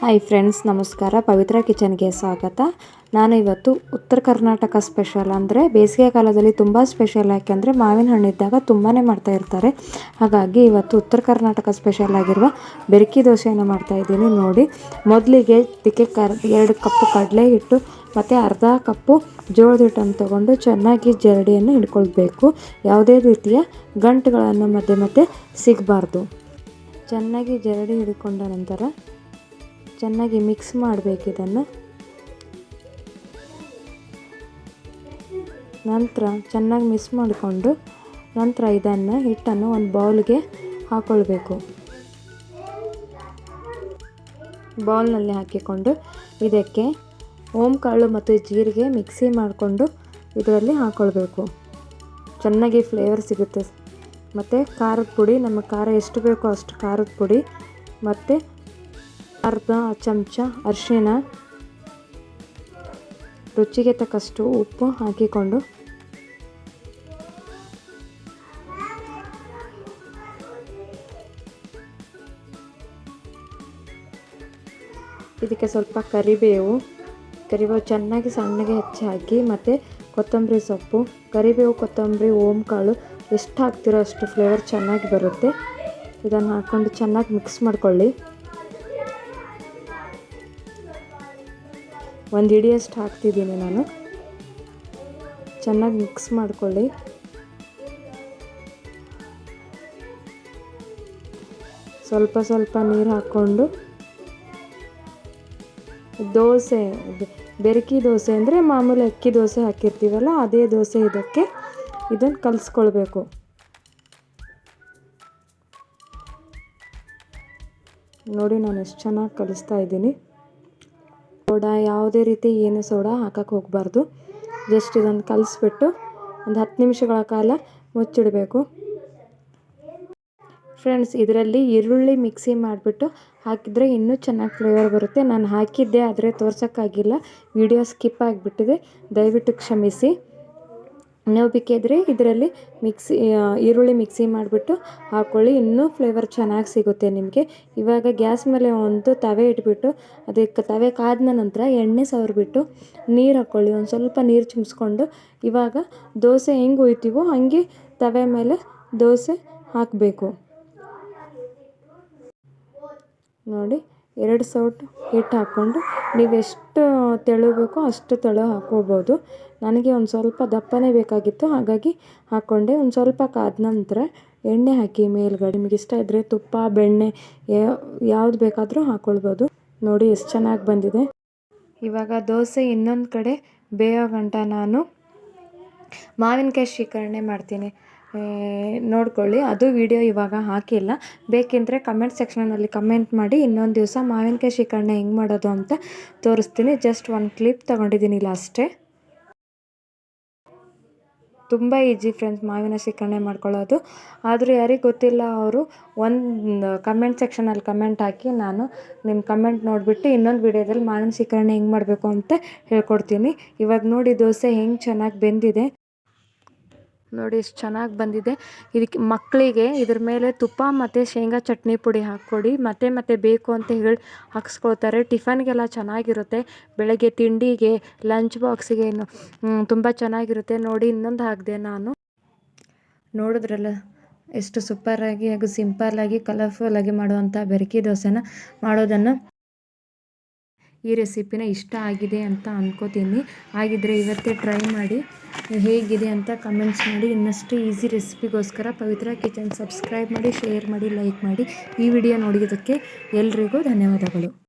Hi friends ನಮಸ್ಕಾರ. ಪವಿತ್ರ ಕಿಚನ್ಗೆ ಸ್ವಾಗತ. ನಾನು ಇವತ್ತು ಉತ್ತರ ಕರ್ನಾಟಕ ಸ್ಪೆಷಲ್ ಅಂದರೆ ಬೇಸಿಗೆ ಕಾಲದಲ್ಲಿ ತುಂಬ ಸ್ಪೆಷಲ್ ಯಾಕೆಂದರೆ ಮಾವಿನ ಹಣ್ಣಿದ್ದಾಗ ತುಂಬಾ ಮಾಡ್ತಾ ಇರ್ತಾರೆ. ಹಾಗಾಗಿ ಇವತ್ತು ಉತ್ತರ ಕರ್ನಾಟಕ ಸ್ಪೆಷಲ್ ಆಗಿರುವ ಬೆರಕಿ ದೋಸೆಯನ್ನು ಮಾಡ್ತಾ ಇದ್ದೀನಿ. ನೋಡಿ, ಮೊದಲಿಗೆ ದಿಕ್ಕೆ ಕರ್, ಎರಡು ಕಪ್ಪು ಕಡಲೆ ಹಿಟ್ಟು, ಮತ್ತು ಅರ್ಧ ಕಪ್ಪು ಜೋಳದ ಹಿಟ್ಟನ್ನು ತಗೊಂಡು ಚೆನ್ನಾಗಿ ಜರಡಿಯನ್ನು ಹಿಡ್ಕೊಳ್ಬೇಕು. ಯಾವುದೇ ರೀತಿಯ ಗಂಟುಗಳನ್ನು ಮಧ್ಯೆ ಮಧ್ಯೆ ಸಿಗಬಾರ್ದು. ಚೆನ್ನಾಗಿ ಜರಡಿ ಹಿಡ್ಕೊಂಡ ನಂತರ ಚೆನ್ನಾಗಿ ಮಿಕ್ಸ್ ಮಾಡಬೇಕು ಇದನ್ನು. ನಂತರ ಚೆನ್ನಾಗಿ ಮಿಕ್ಸ್ ಮಾಡಿಕೊಂಡು ನಂತರ ಇದನ್ನು ಹಿಟ್ಟನ್ನು ಒಂದು ಬೌಲ್ಗೆ ಹಾಕ್ಕೊಳ್ಬೇಕು ಬೌಲ್ನಲ್ಲಿ ಹಾಕಿಕೊಂಡು ಇದಕ್ಕೆ ಕಾಳು ಮತ್ತು ಜೀರಿಗೆ ಮಿಕ್ಸಿ ಮಾಡಿಕೊಂಡು ಇದರಲ್ಲಿ ಹಾಕ್ಕೊಳ್ಬೇಕು ಚೆನ್ನಾಗಿ ಫ್ಲೇವರ್ ಸಿಗುತ್ತೆ. ಮತ್ತು ಖಾರದ ಪುಡಿ, ನಮಗೆ ಖಾರ ಎಷ್ಟು ಬೇಕೋ ಅಷ್ಟು ಖಾರದ ಪುಡಿ ಮತ್ತು ಅರ್ಧ ಚಮಚ ಅರಿಶಿಣ. ರುಚಿಗೆ ತಕ್ಕಷ್ಟು ಉಪ್ಪು ಹಾಕಿಕೊಂಡು. ಇದಕ್ಕೆ ಸ್ವಲ್ಪ ಕರಿಬೇವು. ಕರಿಬೇವು ಚೆನ್ನಾಗಿ ಸಣ್ಣಗೆ ಹೆಚ್ಚಿ ಹಾಕಿ ಮತ್ತು ಕೊತ್ತಂಬರಿ ಸೊಪ್ಪು. ಕರಿಬೇವು, ಕೊತ್ತಂಬರಿ ಓಮ್ ಕಾಳು ಎಷ್ಟು ಹಾಕ್ತಿರೋ ಅಷ್ಟು ಫ್ಲೇವರ್ ಚೆನ್ನಾಗಿ ಬರುತ್ತೆ. ಇದನ್ನು ಹಾಕ್ಕೊಂಡು ಚೆನ್ನಾಗಿ ಮಿಕ್ಸ್ ಮಾಡ್ಕೊಳ್ಳಿ. ಒಂದು ಹಿಡಿಯಷ್ಟು ಹಾಕ್ತಿದ್ದೀನಿ ನಾನು. ಚೆನ್ನಾಗಿ ಮಿಕ್ಸ್ ಮಾಡ್ಕೊಳ್ಳಿ. ಸ್ವಲ್ಪ ಸ್ವಲ್ಪ ನೀರು ಹಾಕ್ಕೊಂಡು. ದೋಸೆ, ಬೆರಕಿ ದೋಸೆ ಅಂದರೆ ಮಾಮೂಲಿ ಅಕ್ಕಿ ದೋಸೆ ಹಾಕಿರ್ತೀವಲ್ಲ, ಅದೇ ದೋಸೆ ಇದಕ್ಕೆ. ಇದನ್ನು ಕಲಿಸ್ಕೊಳ್ಬೇಕು. ನೋಡಿ ನಾನು ಎಷ್ಟು ಚೆನ್ನಾಗಿ ಕಲಿಸ್ತಾ ಇದ್ದೀನಿ. ಸೋಡಾ ಯಾವುದೇ ರೀತಿ ಏನು ಸೋಡಾ ಹಾಕಕ್ಕೆ ಹೋಗಬಾರ್ದು. ಜಸ್ಟ್ ಇದನ್ನು ಕಲಿಸ್ಬಿಟ್ಟು ಒಂದು ಹತ್ತು ನಿಮಿಷಗಳ ಕಾಲ ಮುಚ್ಚಿಡಬೇಕು. ಫ್ರೆಂಡ್ಸ್, ಇದರಲ್ಲಿ ಈರುಳ್ಳಿ ಮಿಕ್ಸಿ ಮಾಡಿಬಿಟ್ಟು ಹಾಕಿದರೆ ಇನ್ನೂ ಚೆನ್ನಾಗಿ ಫ್ಲೇವರ್ ಬರುತ್ತೆ. ನಾನು ಹಾಕಿದ್ದೆ, ಆದರೆ ತೋರ್ಸೋಕ್ಕಾಗಿಲ್ಲ. ವಿಡಿಯೋ ಸ್ಕಿಪ್ ಆಗಿಬಿಟ್ಟಿದೆ. ದಯವಿಟ್ಟು ಕ್ಷಮಿಸಿ. ನೀವು ಬೇಕಿದ್ರೆ ಇದರಲ್ಲಿ ಮಿಕ್ಸಿ ಈರುಳ್ಳಿ ಮಿಕ್ಸಿ ಮಾಡಿಬಿಟ್ಟು ಹಾಕ್ಕೊಳ್ಳಿ ಇನ್ನೂ ಫ್ಲೇವರ್ ಚೆನ್ನಾಗಿ ಸಿಗುತ್ತೆ ನಿಮಗೆ. ಇವಾಗ ಗ್ಯಾಸ್ ಮೇಲೆ ಒಂದು ತವೆ ಇಟ್ಬಿಟ್ಟು ಅದಕ್ಕೆ ತವೆ ಕಾದ ನಂತರ ಎಣ್ಣೆ ಸವರಿಬಿಟ್ಟು ನೀರು ಹಾಕ್ಕೊಳ್ಳಿ ಒಂದು ಸ್ವಲ್ಪ ನೀರು ಚಿಮ್ಸ್ಕೊಂಡು ಇವಾಗ ದೋಸೆ ಹೆಂಗೆ ಹುಯ್ತೀವೋ ಹಾಗೆ ತವೆ ಮೇಲೆ ದೋಸೆ ಹಾಕಬೇಕು. ನೋಡಿ. ಎರಡು ಸೌಟ್ ಹಿಟ್ಟು ಹಾಕ್ಕೊಂಡು ನೀವು ಎಷ್ಟು ತೆಳು ಬೇಕೋ ಅಷ್ಟು ತೆಳು ಹಾಕ್ಕೋಬೋದು. ನನಗೆ ಒಂದು ಸ್ವಲ್ಪ ದಪ್ಪನೇ ಬೇಕಾಗಿತ್ತು, ಹಾಗಾಗಿ ಹಾಕ್ಕೊಂಡೆ. ಒಂದು ಸ್ವಲ್ಪ ಕಾದ ನಂತರ ಎಣ್ಣೆ ಹಾಕಿ ಮೇಲ್ಗಡೆ. ನಿಮಗೆ ಇಷ್ಟ ಇದ್ದರೆ ತುಪ್ಪ, ಬೆಣ್ಣೆ ಯಾವ್ದು ಬೇಕಾದರೂ ಹಾಕ್ಕೊಳ್ಬೋದು. ನೋಡಿ ಎಷ್ಟು ಚೆನ್ನಾಗಿ ಬಂದಿದೆ. ಇವಾಗ ದೋಸೆ ಇನ್ನೊಂದು ಕಡೆ ಬೇಯೋ ಗಂಟ ನಾನು. ಮಾವಿನಕಾಯಿ ಶೇಖರಣೆ ಮಾಡ್ತೀನಿ. ನೋಡ್ಕೊಳ್ಳಿ. ಅದು ವಿಡಿಯೋ ಇವಾಗ ಹಾಕಿಲ್ಲ. ಬೇಕೆಂದರೆ ಕಮೆಂಟ್ ಸೆಕ್ಷನಲ್ಲಿ ಕಮೆಂಟ್ ಮಾಡಿ, ಇನ್ನೊಂದು ದಿವಸ ಮಾವಿನಕಾಯಿ ಶೀಕರಣೆ ಹೆಂಗೆ ಮಾಡೋದು ಅಂತ ತೋರಿಸ್ತೀನಿ. ಜಸ್ಟ್ ಒಂದು ಕ್ಲಿಪ್ ತೊಗೊಂಡಿದ್ದೀನಿ ಅಷ್ಟೇ. ತುಂಬ ಈಜಿ ಫ್ರೆಂಡ್ಸ್ ಮಾವಿನ ಶ್ರೀಕರಣೆ ಮಾಡ್ಕೊಳ್ಳೋದು. ಆದರೂ ಯಾರಿಗೆ ಗೊತ್ತಿಲ್ಲ ಅವರು, ಒಂದು ಕಮೆಂಟ್ ಸೆಕ್ಷನಲ್ಲಿ ಕಮೆಂಟ್ ಹಾಕಿ ನಾನು ನಿಮ್ಮ ಕಮೆಂಟ್ ನೋಡಿಬಿಟ್ಟು ಇನ್ನೊಂದು ವಿಡಿಯೋದಲ್ಲಿ ಮಾವಿನ ಶ್ರೀಕರಣೆ ಹೆಂಗೆ ಮಾಡಬೇಕು ಅಂತ ಹೇಳ್ಕೊಡ್ತೀನಿ. ಇವಾಗ ನೋಡಿ ದೋಸೆ ಹೆಂಗೆ ಚೆನ್ನಾಗಿ ಬೆಂದಿದೆ. ನೋಡಿ ಎಷ್ಟು ಚೆನ್ನಾಗಿ ಬಂದಿದೆ. ಇದಕ್ಕೆ ಮಕ್ಕಳಿಗೆ ಇದ್ರ ಮೇಲೆ ತುಪ್ಪ ಮತ್ತು ಶೇಂಗಾ ಚಟ್ನಿ ಪುಡಿ ಹಾಕ್ಕೊಡಿ. ಮತ್ತೆ ಮತ್ತೆ ಬೇಕು ಅಂತ ಹೇಳಿ ಹಾಕ್ಸ್ಕೊಳ್ತಾರೆ. ಟಿಫನ್ಗೆಲ್ಲ ಚೆನ್ನಾಗಿರುತ್ತೆ. ಬೆಳಗ್ಗೆ ತಿಂಡಿಗೆ ಲಂಚ್ ಬಾಕ್ಸಿಗೆ ತುಂಬ ಚೆನ್ನಾಗಿರುತ್ತೆ. ನೋಡಿ ಇನ್ನೊಂದು ಹಾಕಿದೆ ನಾನು. ನೋಡಿದ್ರಲ್ಲ, ಎಷ್ಟು ಸೂಪರಾಗಿ ಹಾಗೂ ಸಿಂಪಲ್ಲಾಗಿ ಕಲರ್ಫುಲ್ಲಾಗಿ ಮಾಡುವಂಥ ಬೆರಕಿ ದೋಸೆನ ಮಾಡೋದನ್ನು. ಈ ರೆಸಿಪಿನ ಇಷ್ಟ ಆಗಿದೆ ಅಂತ ಅಂದ್ಕೋತೀನಿ ಹಾಗಿದ್ರೆ ಇವತ್ತೇ ಟ್ರೈ ಮಾಡಿ ಹೇಗಿದೆ ಅಂತ ಕಮೆಂಟ್ಸ್ ಮಾಡಿ. ಇನ್ನಷ್ಟು ಈಸಿ ರೆಸಿಪಿಗೋಸ್ಕರ ಪವಿತ್ರ ಕಿಚನ್ ಸಬ್ಸ್ಕ್ರೈಬ್ ಮಾಡಿ ಶೇರ್ ಮಾಡಿ ಲೈಕ್ ಮಾಡಿ ಈ ವಿಡಿಯೋ ನೋಡಿದ್ದಕ್ಕೆ ಎಲ್ರಿಗೂ ಧನ್ಯವಾದಗಳು.